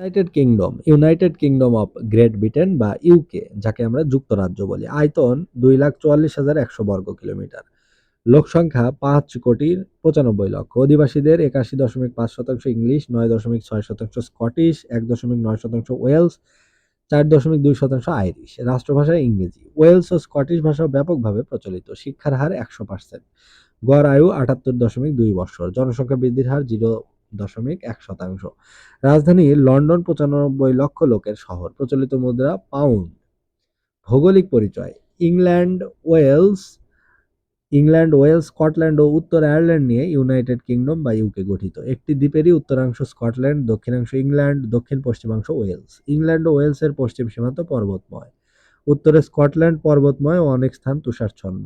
United Kingdom United Kingdom of Great Britain বা UK যাকে আমরা যুক্তরাজ্য বলি। আয়তন দুই লাখ চুয়াল্লিশ হাজার একশো বর্গ কিলোমিটার। লোক সংখ্যা পাঁচ কোটির পঁচানব্বই লক্ষ। অধিবাসীদের একাশি দশমিক পাঁচ শতাংশ ইংলিশ, নয় দশমিক ছয় শতাংশ স্কটিশ, এক দশমিক নয় শতাংশ ওয়েলস, চার দশমিক দুই শতাংশ আইরিশ। রাষ্ট্রভাষা ইংরেজি। ওয়েলস ও স্কটিশ ভাষা ব্যাপকভাবে প্রচলিত। শিক্ষার হার একশো পার্সেন্ট। গড় আয়ু আটাত্তর দশমিক দুই বৎসর। জনসংখ্যা বৃদ্ধির হার জিরো দশমিক এক শতাংশ। রাজধানী লন্ডন পঁচানব্বই লক্ষ লোকের শহর, প্রচলিত মুদ্রা পাউন্ড। ভৌগোলিক পরিচয়, England, Wales England, Wales, Scotland ও উত্তর আয়ারল্যান্ড নিয়ে ইউনাইটেড কিংডম বা ইউকে গঠিত। একটি দ্বীপেরই উত্তরাংশ স্কটল্যান্ড, দক্ষিণাংশ ইংল্যান্ড, দক্ষিণ পশ্চিমাংশ ওয়েলস। ইংল্যান্ড ও ওয়েলসের পশ্চিম সীমান্ত পর্বতময়। উত্তরে স্কটল্যান্ড পর্বতময় ও অনেক স্থান তুষারচ্ছন্ন।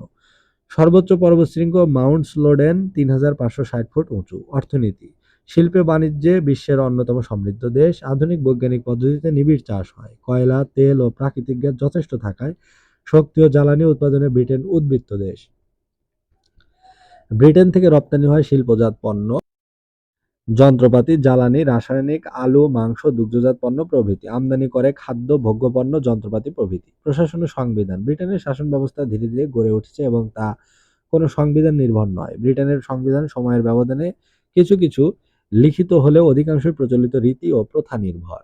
সর্বোচ্চ পর্বতশৃঙ্গ মাউন্ট স্লোডেন তিন হাজার পাঁচশো ষাট ফুট উঁচু। অর্থনীতি শিল্পে বাণিজ্যে বিশ্বের অন্যতম সমৃদ্ধ দেশ। আধুনিক বৈজ্ঞানিক পদ্ধতিতে নিবিড় চাষ হয়। কয়লা, তেল ও প্রাকৃতিক গ্যাস যথেষ্ট থাকায় শক্তি ও জ্বালানি উৎপাদনে ব্রিটেন উদ্বৃত্ত দেশ। ব্রিটেন থেকে রপ্তানি হয় শিল্পজাত পণ্য, যন্ত্রপাতি, জ্বালানি, রাসায়নিক, আলু, মাংস, দুগ্ধজাত পণ্য প্রভৃতি। আমদানি করে খাদ্য, ভোগ্যপণ্য, যন্ত্রপাতি প্রভৃতি। প্রশাসন ও সংবিধান। ব্রিটেনের শাসন ব্যবস্থা ধীরে ধীরে গড়ে উঠেছে এবং তা কোনো সংবিধান নির্ভর নয়। ব্রিটেনের সংবিধান সময়ের ব্যবধানে কিছু কিছু লিখিত হলেও অধিকাংশই প্রচলিত রীতি ও প্রথা নির্ভর।